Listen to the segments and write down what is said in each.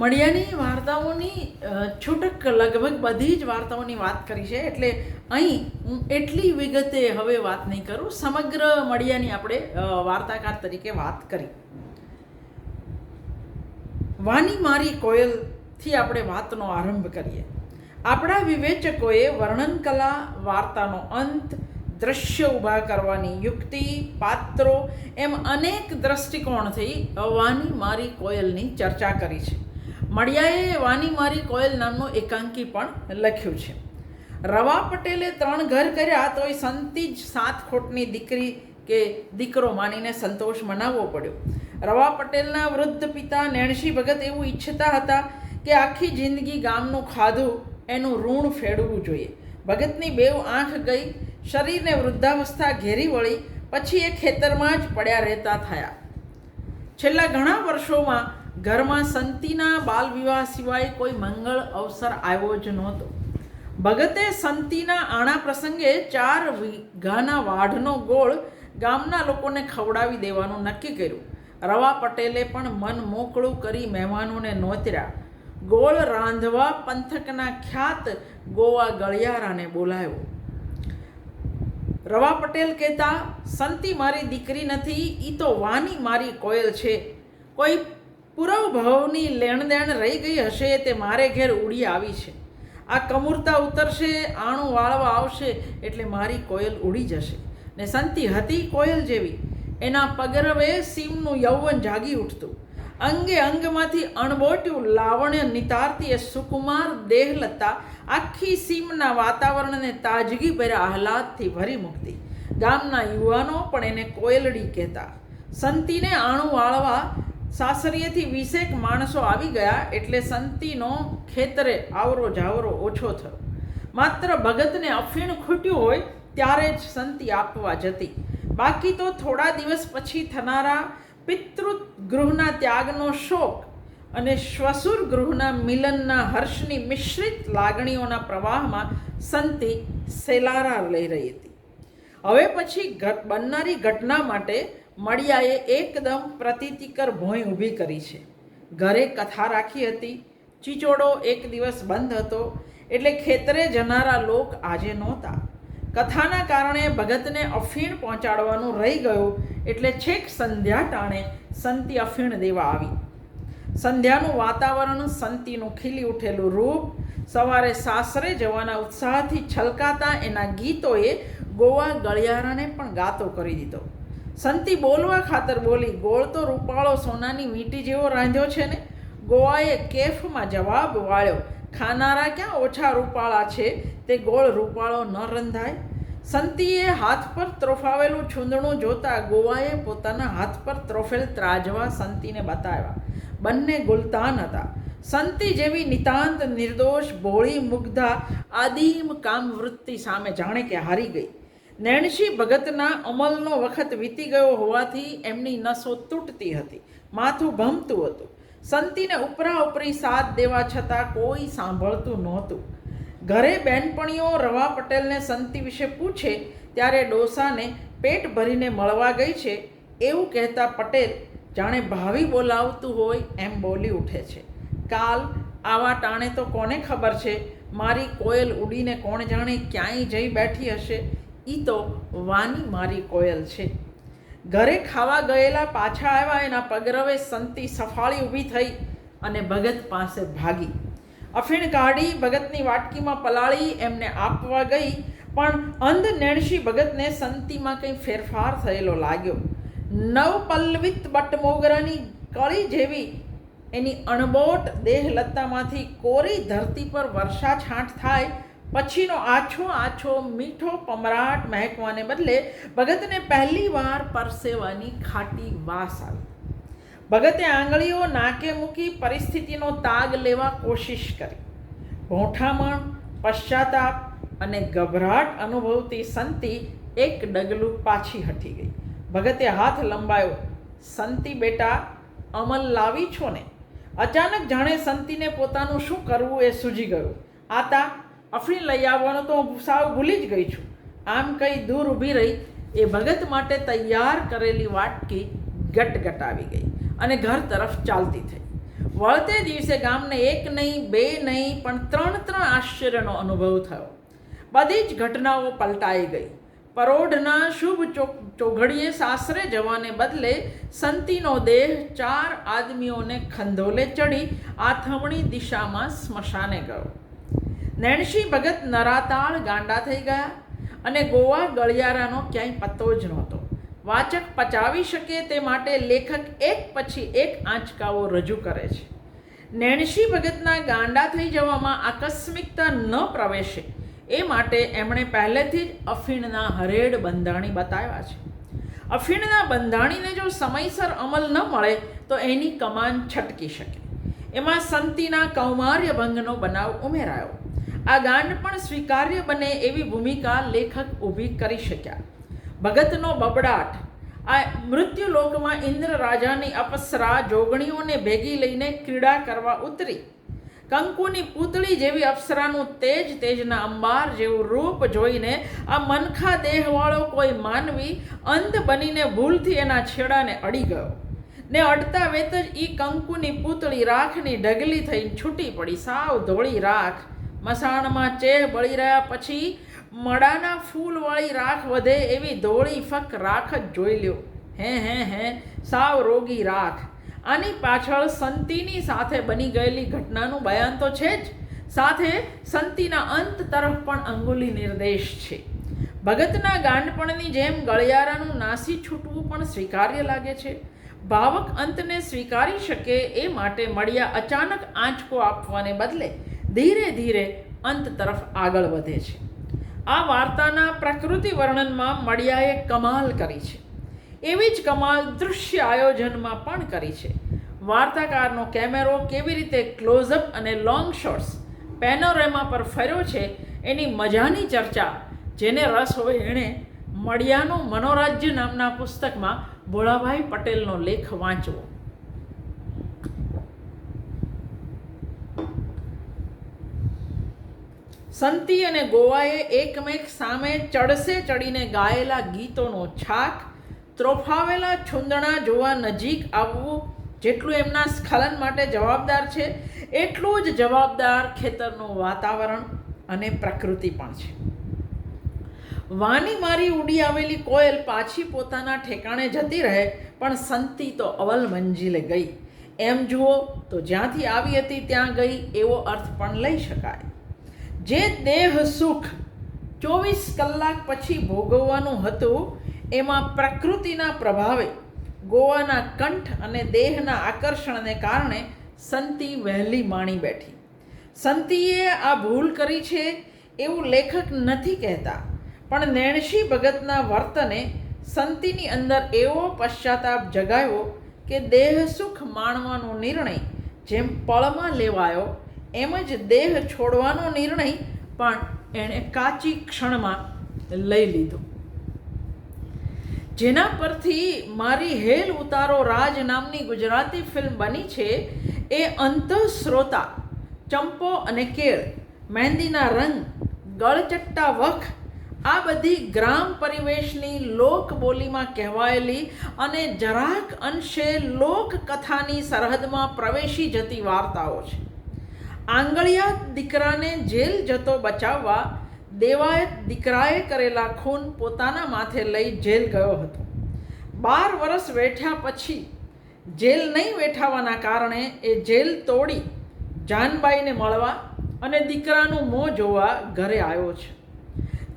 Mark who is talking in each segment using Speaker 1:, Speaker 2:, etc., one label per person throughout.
Speaker 1: મળિયાની વાર્તાઓની છૂટક લગભગ બધી જ વાર્તાઓની વાત કરી છે. એટલે અહીં હું એટલી વિગતે હવે વાત નહીં કરું. સમગ્ર મળિયાની આપણે વાર્તાકાર તરીકે વાત કરી. વાની મારી કોયલથી આપણે વાતનો આરંભ કરીએ. આપણા વિવેચકોએ વર્ણન કલા વાર્તાનો અંત, દ્રશ્ય ઊભા કરવાની યુક્તિ, પાત્રો એમ અનેક દ્રષ્ટિકોણથી વાની મારી કોયલની ચર્ચા કરી છે. મળિયાએ વાની મારી કોયલ નામનું એકાંકી પણ લખ્યું છે. રવા પટેલે ત્રણ ઘર કર્યા તોય સંતી જ સાત ખોટની દીકરી કે દીકરો માનીને સંતોષ મનાવવો પડ્યો. રવા પટેલના વૃદ્ધ પિતા નેણસી ભગત એવું ઈચ્છતા હતા કે આખી જિંદગી ગામનું ખાધું એનું ઋણ ફેડવું જોઈએ. ભગતની બેવ આંખ ગઈ, શરીરને વૃદ્ધાવસ્થા ઘેરી વળી, પછી એ ખેતરમાં જ પડ્યા રહેતા થયા. છેલ્લા ઘણા વર્ષોમાં ઘરમાં સંતીના બાલ વિવાહ સિવાય કોઈ મંગળ અવસર આવ્યો જ નહોતો. ભગતે સંતીના આણા પ્રસંગે ચાર વીઘાના વાઢનો ગોળ ગામના લોકોને ખવડાવી દેવાનું નક્કી કર્યું. રવા પટેલે પણ મન મોકળું કરી મહેમાનોને નોતર્યા. ગોળ રાંધવા પંથકના ખ્યાત ગોવા ગળિયારાને બોલાવ્યો રવા પટેલ કહેતા, સંતી મારી દીકરી નથી એ તો વાની મારી કોયલ છે. કોઈ પૂરવ ભાવની લેણદેણ રહી ગઈ હશે તે મારે ઘેર ઉડી આવી છે. આ કમૂરતા ઉતરશે, આણું વાળવા આવશે એટલે મારી કોયલ ઉડી જશે. ને સંતી હતી કોયલ જેવી. એના પગરવે સીમનું યૌવન જાગી ઉઠતું. અંગે અંગમાંથી અણબોટ્યું લાવણ્ય નિતારતી એ સુકુમાર દેહલતા આખી સીમના વાતાવરણને તાજગી ભર્યા આહલાદથી ભરી મૂકતી. ગામના યુવાનો પણ એને કોયલડી કહેતા. સંતીને આણું વાળવા સાસરીએથી વીસેક માણસો આવી ગયા એટલે સંતીનો ખેતરે આવરો જાવરો ઓછો થયો. માત્ર ભગતને અફીણ ખૂટ્યું હોય ત્યારે જ સંતી આપવા જતી. બાકી તો થોડા દિવસ પછી થનારા પિતૃ ગૃહના ત્યાગનો શોક અને શ્વસુર ગૃહના મિલનના હર્ષની મિશ્રિત લાગણીઓના પ્રવાહમાં સંતી સેલારા લઈ રહી હતી. હવે પછી બનનારી ઘટના માટે મળિયાએ એકદમ પ્રતીતિકર ભોંય ઊભી કરી છે. ઘરે કથા રાખી હતી. ચીચોડો એક દિવસ બંધ હતો. એટલે ખેતરે જનારા લોક આજે નહોતા. કથાના કારણે ભગતને અફીણ પહોંચાડવાનું રહી ગયું. એટલે છેક સંધ્યા ટાણે સંતી અફીણ દેવા આવી. સંધ્યાનું વાતાવરણ સંતીનું ખીલી ઉઠેલું રૂપ સવારે સાસરે જવાના ઉત્સાહથી છલકાતા એના ગીતોએ ગોવા ગળિયારાને પણ ગાતો કરી દીધો. સંતી બોલવા ખાતર બોલી, ગોળ તો રૂપાળો સોનાની વીંટી જેવો રાંધ્યો છે ને? ગોવાએ કેફમાં જવાબ વાળ્યો, ખાનારા ક્યાં ઓછા રૂપાળા છે? તે ગોળ રૂપાળો ન રંધાય. સંતીએ હાથ પર ત્રોફાવેલું છૂંદણું જોતા ગોવાએ પોતાના હાથ પર ત્રોફેલ ત્રાજવા સંતીને બતાવ્યા. બંને ગુલતાન હતા. સંતી જેવી નિતાંત, નિર્દોષ, ભોળી, મુગ્ધા, આદિમ કામવૃત્તિ સામે જાણે કે હારી ગઈ. નેણસી ભગતના અમલનો વખત વીતી ગયો હોવાથી એમની નસો તૂટતી હતી. માથું ભમતું હતું. સંતીને ઉપરા ઉપરી સાથ દેવા છતાં કોઈ સાંભળતું નહોતું. ઘરે બેનપણીઓ રવા પટેલને સંતી વિશે પૂછે ત્યારે ડોસાને પેટ ભરીને મળવા ગઈ છે. એવું કહેતા પટેલ, જાણે ભાવિ બોલાવતું હોય એમ બોલી ઉઠે છે. કાલ આવા ટાણે તો કોને ખબર છે? મારી કોયલ ઉડીને કોણ જાણે ક્યાંય જઈ બેઠી હશે? એ તો વાની મારી કોયલ છે. ઘરે ખાવા ગયેલા પાછા આવ્યા એના પગરવે સંતી સફાળી ઊભી થઈ અને ભગત પાસે ભાગી. અફીણ કાઢી ભગતની વાટકીમાં પલાળી એમને આપવા ગઈ, પણ અંધ નેણશી ભગતને સંતીમાં કંઈ ફેરફાર થયેલો લાગ્યો. નવ પલ્લવિત બટમોગરાની કળી જેવી એની અણબોટ દેહલતામાંથી કોરી ધરતી પર વર્ષા છાંટ થાય, પછીનો આછો આછો મીઠો પમરાટ મહેકવાને બદલે ભગતને પહેલી વાર પરસેવાની ખાટી વાસ આવી. ભગતે આંગળીઓ નાકે મૂકી પરિસ્થિતિનો તાગ લેવા કોશિશ કરી. ભોંઠામણ પશ્ચાતાપ અને ગભરાટ અનુભવતી સંતી એક ડગલું પાછી હટી ગઈ. ભગતે હાથ લંબાયો, સંતી બેટા, અમલ લાવી છો ને? અચાનક જાણે સંતીને પોતાનું શું કરવું એ સૂજી ગયું. આતા, અફીણ લઈ આવવાનું તો હું સાવ ભૂલી જ ગઈ છું. આમ કંઈ દૂર ઊભી રહી. એ ભગત માટે તૈયાર કરેલી વાટકી ગટગટાવી ગઈ અને ઘર તરફ ચાલતી થઈ. વળતે દિવસે ગામને એક નહીં, બે નહીં, પણ ત્રણ ત્રણ આશ્ચર્યનો અનુભવ થયો. બધી જ ઘટનાઓ પલટાઈ ગઈ. પરોઢના શુભ ચોઘડીએ સાસરે જવાને બદલે સંતીનો દેહ ચાર આદમીઓને ખંધોલે ચડી આથમણી દિશામાં સ્મશાને ગયો. નેણસી ભગત નરાતાળ ગાંડા થઈ ગયા અને ગોવા ગળિયારાનો ક્યાંય પત્તો જ નહોતો. વાચક પચાવી શકે તે માટે લેખક એક પછી એક આંચકાઓ રજૂ કરે છે. નેણસી ભગતના ગાંડા થઈ જવામાં આકસ્મિકતા ન પ્રવેશે. એ માટે એમણે પહેલેથી જ અફીણના હરેડ બંધાણી બતાવ્યા છે. અફીણના બંધાણીને જો સમયસર અમલ ન મળે, તો એની કમાન છટકી શકે. એમાં સંતીના કૌમાર્ય ભંગનો બનાવ ઉમેરાયો. આ ગાંડ પણ સ્વીકાર્ય બને એવી ભૂમિકા લેખક ઊભી કરી શક્યા. ભગતનો બબડાટ. આ મૃત્યુલોકમાં ઇન્દ્ર રાજાની અપસરા જોગણીઓને ભેગી લઈને ક્રીડા કરવા ઉતરી. કંકુની પૂતળી જેવી અપ્સરાનું તેજ તેજના અંબાર જેવું રૂપ જોઈને આ મનખા દેહવાળો કોઈ માનવી અંધ બનીને ભૂલથી એના છેડાને અડી ગયો. ને અડતા વેત જ એ કંકુની પૂતળી રાખની ઢગલી થઈને છૂટી પડી. સાવ ધોળી રાખ. મસાણમાં ચેહ બળી રહ્યા પછી મડાના ફૂલવાળી રાખ વધે એવી ધોળી ફક રાખ જ જોઈ લ્યો. હે હે હે, સાવ રોગી રાખ. આની પાછળ સંતીની સાથે બની ગયેલી ઘટનાનું બયાન તો છે જ. સાથે સંતીના અંત તરફ પણ અંગુલી નિર્દેશ છે. ભગતના ગાંડપણની જેમ ગળિયારાનું નાસી છૂટવું પણ સ્વીકાર્ય લાગે છે. ભાવક અંતને સ્વીકારી શકે એ માટે મળ્યા અચાનક આંચકો આપવાને બદલે ધીરે ધીરે અંત તરફ આગળ વધે છે. આ વાર્તાના પ્રકૃતિ વર્ણનમાં મળિયાએ કમાલ કરી છે. એવી જ કમાલ દૃશ્ય આયોજનમાં પણ કરી છે. વાર્તાકારનો કેમેરો કેવી રીતે ક્લોઝઅપ અને લોંગ શોટ્સ પેનોરેમા પર ફર્યો છે એની મજાની ચર્ચા, જેને રસ હોય એણે મળિયાનું મનોરાજ્ય નામના પુસ્તકમાં ભોળાભાઈ પટેલનો લેખ વાંચવો. સંતી અને ગોવાએ એકમેક સામે ચડસે ચડીને ગાયેલા ગીતોનો છાક ત્રોફાવેલા છુંદણા જોવા નજીક આવવું જેટલું એમના સ્ખલન માટે જવાબદાર છે, એટલું જ જવાબદાર ખેતરનું વાતાવરણ અને પ્રકૃતિ પણ છે. વાની મારી ઉડી આવેલી કોયલ પાછી પોતાના ઠેકાણે જતી રહે, પણ સંતી તો અવલ મંજિલે ગઈ. એમ જુઓ તો જ્યાંથી આવી હતી ત્યાં ગઈ, એવો અર્થ પણ લઈ શકાય. જે દેહ સુખ ચોવીસ કલાક પછી ભોગવવાનું હતું એમાં પ્રકૃતિના પ્રભાવે ગોવાના કંઠ અને દેહના આકર્ષણને કારણે સંતી વહેલી માણી બેઠી. સંતીએ આ ભૂલ કરી છે એવું લેખક નથી કહેતા, પણ નેણશી ભગતના વર્તને સંતીની અંદર એવો પશ્ચાતાપ જગાવ્યો કે દેહ સુખ માણવાનો નિર્ણય જેમ પળમાં લેવાયો, એમ જ દેહ છોડવાનો નિર્ણય પણ એણે કાચી ક્ષણમાં લઈ લીધો. જેના પરથી મારી હેલ ઉતારો રાજ નામની ગુજરાતી ફિલ્મ બની છે. એ અંતઃશ્રોતા ચંપો અને કેળ, મહેંદીના રંગ, ગળચટ્ટા વખ, આ બધી ગ્રામ પરિવેશની લોકબોલીમાં કહેવાયેલી અને જરાક અંશે લોકકથાની સરહદમાં પ્રવેશી જતી વાર્તાઓ છે. આંગળિયા દીકરાને જેલ જતો બચાવવા દેવાયત દીકરાએ કરેલા ખૂન પોતાના માથે લઈ જેલ ગયો હતો. બાર વર્ષ વેઠ્યા પછી જેલ નહીં વેઠાવાના કારણે એ જેલ તોડી જાનબાઈને મળવા અને દીકરાનું મોં જોવા ઘરે આવ્યો છે.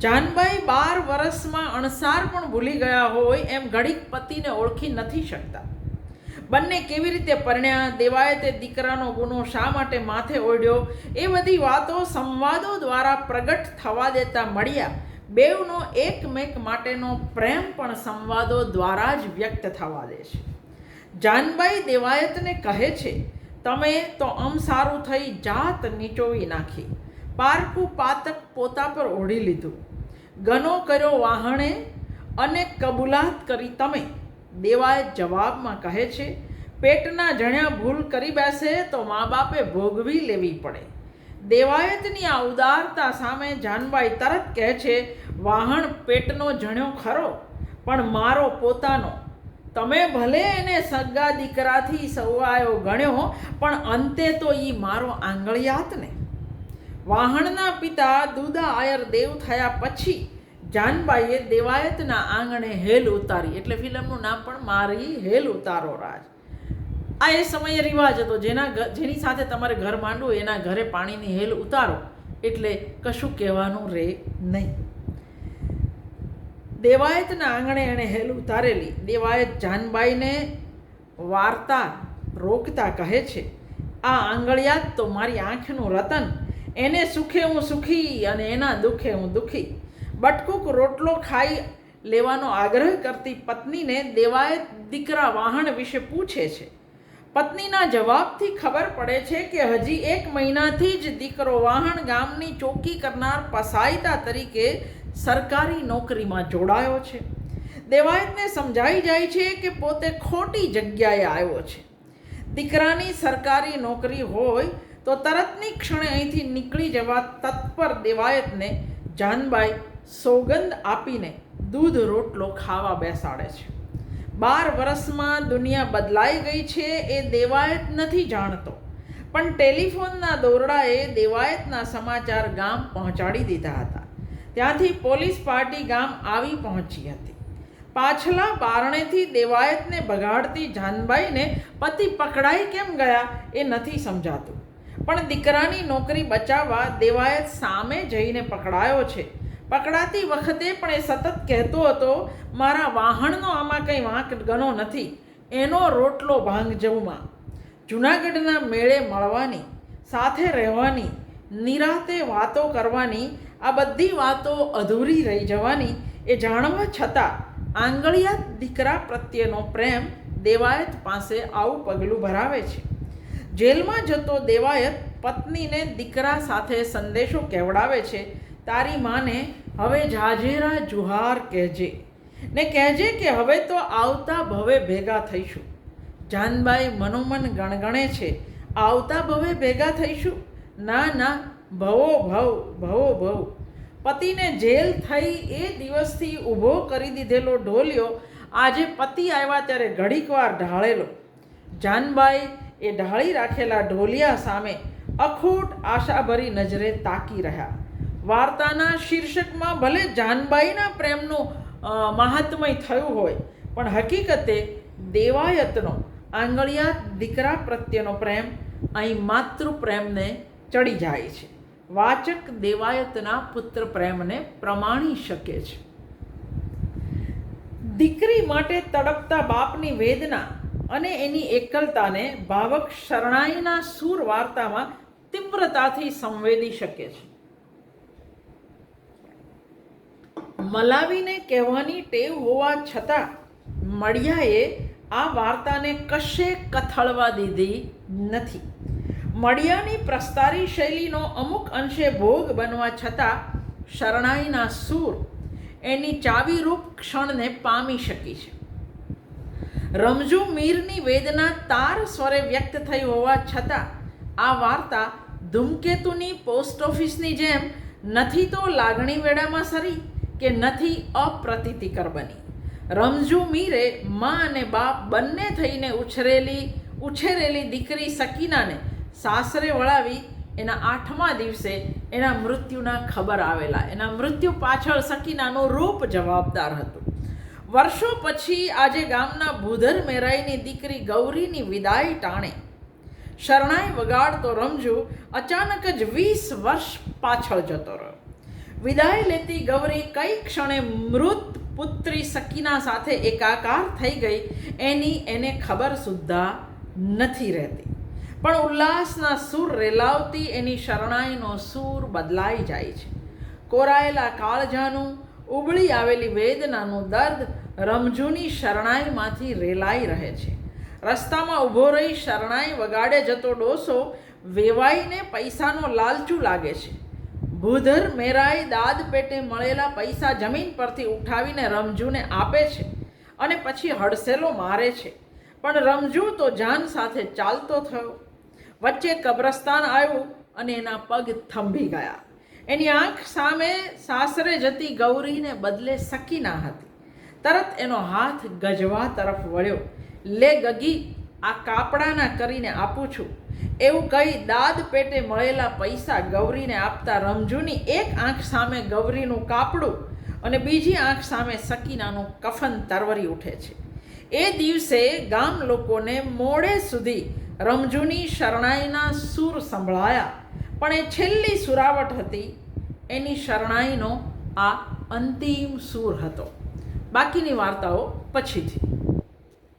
Speaker 1: જાનબાઈ બાર વર્ષમાં અણસાર પણ ભૂલી ગયા હોય એમ ઘડીક પતિને ઓળખી નથી શકતા. બંને કેવી રીતે પરણ્યા? દેવાએ તે દીકરાનો ગુનો શા માટે માથે ઓઢ્યો? એ બધી વાતો સંવાદો દ્વારા પ્રગટ થવા દેતા મળ્યા. બેવનો એકમેક માટેનો પ્રેમ પણ સંવાદો દ્વારા જ વ્યક્ત થવા દે છે. જાનબાઈ દેવાયતને કહે છે, તમે તો અમ સારું થઈ જાત નીચોવી નાખી. પારકું પાતક પોતા પર ઓઢી લીધું. ગનો કર્યો વાહણે અને કબૂલાત કરી તમે. દેવાએ જવાબમાં કહે છે, પેટના જણ્યા ભૂલ કરી બેસે તો મા બાપે ભોગવી લેવી પડે. દેવાયતની આ ઉદારતા સામે જાનબાઈ તરત કહે છે, વાહણ પેટનો જણ્યો ખરો, પણ મારો પોતાનો. તમે ભલે એને સગા દીકરાથી સવાયો ગણ્યો, પણ અંતે તો એ મારો આંગળિયાત ને વાહણના પિતા દુદા આયર દેવ થયા પછી જાનબાઈએ દેવાયતના આંગણે હેલ ઉતારી, એટલે ફિલ્મનું નામ પણ મારી હેલ ઉતારો રાજ. આ એ સમયે રિવાજ હતો, જેના જેની સાથે તમારે ઘર માંડવું, એના ઘરે પાણીની હેલ ઉતારો, એટલે કશું કહેવાનું રહે નહીં. દેવાયતના આંગણે એણે હેલ ઉતારેલી. દેવાયત જાનબાઈને વાર્તા રોકતા કહે છે, આ આંગળિયાત તો મારી આંખનું રતન, એને સુખે હું સુખી અને એના દુઃખે હું દુઃખી. બટકુક રોટલો ખાઈ લેવાનો આગ્રહ કરતી પત્નીને દેવાયત દીકરા વાહણ વિશે પૂછે છે. પત્નીના જવાબથી ખબર પડે છે કે હજી એક મહિનાથી જ દીકરો વાહણ ગામની ચોકી કરનાર પસાયતા તરીકે સરકારી નોકરીમાં જોડાયો છે. દેવાયતને સમજાઈ જાય છે કે પોતે ખોટી જગ્યાએ આવ્યો છે. દીકરાની સરકારી નોકરી હોય તો તરતની ક્ષણે અહીંથી નીકળી જવા તત્પર દેવાયતને જાનબાઈ સોગંદ આપીને દૂધ રોટલો ખાવા બેસાડે છે. બાર વર્ષમાં દુનિયા બદલાઈ ગઈ છે એ દેવાયત નથી જાણતો. પણ ટેલિફોનના દોરડાએ દેવાયતના સમાચાર ગામ પહોંચાડી દીધા હતા. ત્યાંથી પોલીસ પાર્ટી ગામ આવી પહોંચી હતી. પાછલા બારણેથી દેવાયતને બગાડતી જાનબાઈને પતિ પકડાઈ કેમ ગયા એ નથી સમજાતું. પણ દીકરાની નોકરી બચાવવા દેવાયત સામે જઈને પકડાયો છે. પકડાતી વખતે પણ એ સતત કહેતો હતો, મારા વાહણનો આમાં કંઈ વાંક ગણો નથી. એનો રોટલો ભાંગ જવમાં. જૂનાગઢના મેળે મળવાની, સાથે રહેવાની, નિરાતે વાતો કરવાની, આ બધી વાતો અધૂરી રહી જવાની એ જાણવા છતાં આંગળિયાત દીકરા પ્રત્યેનો પ્રેમ દેવાયત પાસે આવું પગલું ભરાવે છે. જેલમાં જતો દેવાયત પત્નીને દીકરા સાથે સંદેશો કહેવડાવે છે, તારી માને હવે જાજેરા જુહાર કહેજે. ને કહેજે કે હવે તો આવતા ભવે ભેગા થઈશું. જાનબાઈ મનોમન ગણગણે છે, આવતા ભવે ભેગા થઈશું? ના ના, ભવો ભવ ભવો ભવ. પતિને જેલ થઈ એ દિવસથી ઊભો કરી દીધેલો ઢોલ્યો આજે પતિ આવ્યા ત્યારે ઘડીકવાર ઢાળેલો. જાનબાઈ એ ઢાળી રાખેલા ઢોલિયા સામે અખૂટ આશાભરી નજરે તાકી રહ્યા. વાર્તાના શીર્ષકમાં ભલે જાનબાઈના પ્રેમનું મહાત્મય થયું હોય, પણ હકીકતે દેવાયતનો, આંગળિયા દીકરા પ્રત્યેનો પ્રેમ અહીં માતૃ પ્રેમને ચડી જાય છે. વાચક દેવાયતના પુત્ર પ્રેમને પ્રમાણી શકે છે. દીકરી માટે તડપતા બાપની વેદના અને એની એકલતાને ભાવક શરણાઈના સૂર વાર્તામાં તીવ્રતાથી સંવેદી શકે છે. મલાવીને કહેવાની ટેવ હોવા છતાં મળિયાએ આ વાર્તાને કશે કથળવા દીધી નથી. મળિયાની પ્રસ્તારી શૈલીનો અમુક અંશે ભોગ બનવા છતાં શરણાઈના સૂર એની ચાવીરૂપ ક્ષણને પામી શકી છે. રમજુ મીરની વેદના તાર સ્વરે વ્યક્ત થઈ હોવા છતાં, આ વાર્તા ધૂમકેતુની પોસ્ટ ઓફિસની જેમ નથી તો લાગણી વેળામાં સરી કે નથી અપ્રતિતિકર બની. રમજુ મીરે મા અને બાપ બંને થઈને ઉછરેલી, ઉછેરેલી દીકરી સકીનાને સાસરે વળાવી એના આઠમા દિવસે એના મૃત્યુના ખબર આવેલા. એના મૃત્યુ પાછળ સકીનાનું રૂપ જવાબદાર હતું. વર્ષો પછી આજે ગામના ભૂધર મેરાઈની દીકરી ગૌરીની વિદાય ટાણે. શરણાઈ વગાડતો રમજુ, અચાનક જ વીસ વર્ષ પાછળ જતો રહ્યો. વિદાય લેતી ગૌરી કઈ ક્ષણે મૃત પુત્રી સકીના સાથે એકાકાર થઈ ગઈ, એની એને ખબર સુદ્ધા નથી રહેતી. પણ ઉલ્લાસના સૂર રેલાવતી એની શરણાઈનો સૂર બદલાઈ જાય છે. કોરાયેલા કાળજાનું ઉબળી આવેલી વેદનાનું દર્દ રમજૂની શરણાઈમાંથી રેલાઈ રહે છે. રસ્તામાં ઊભો રહી શરણાઈ વગાડે જતો ડોસો વેવાઈને પૈસાનો લાલચુ લાગે છે. ભૂધર મેરાઈ દાદ પેટે મળેલા પૈસા જમીન પરથી ઉઠાવીને રમજૂને આપે છે અને પછી હડસેલો મારે છે. પણ રમજુ તો જાન સાથે ચાલતો થયો. વચ્ચે કબ્રસ્તાન આવ્યું અને એના પગ થંભી ગયા. એની આંખ સામે સાસરે જતી ગૌરીને બદલે સકીના હતી. તરત એનો હાથ ગજવા તરફ વળ્યો. લે ગગી, આ કાપડાના કરીને આપું છું. એવું કહી દાદ પેટે મળેલા પૈસા ગૌરીને આપતા રમજુની એક આંખ સામે ગૌરીનું કાપડું અને બીજી આંખ સામે સકીનાનું કફન તરવરી ઉઠે છે. એ દિવસે ગામ લોકોને મોડે સુધી રમજુની શરણાઈના સૂર સંભળાયા. પણ એ છેલ્લી સુરાવટ હતી એની શરણાઈનો આ અંતિમ સૂર હતો. બાકીની વાર્તાઓ પછીથી.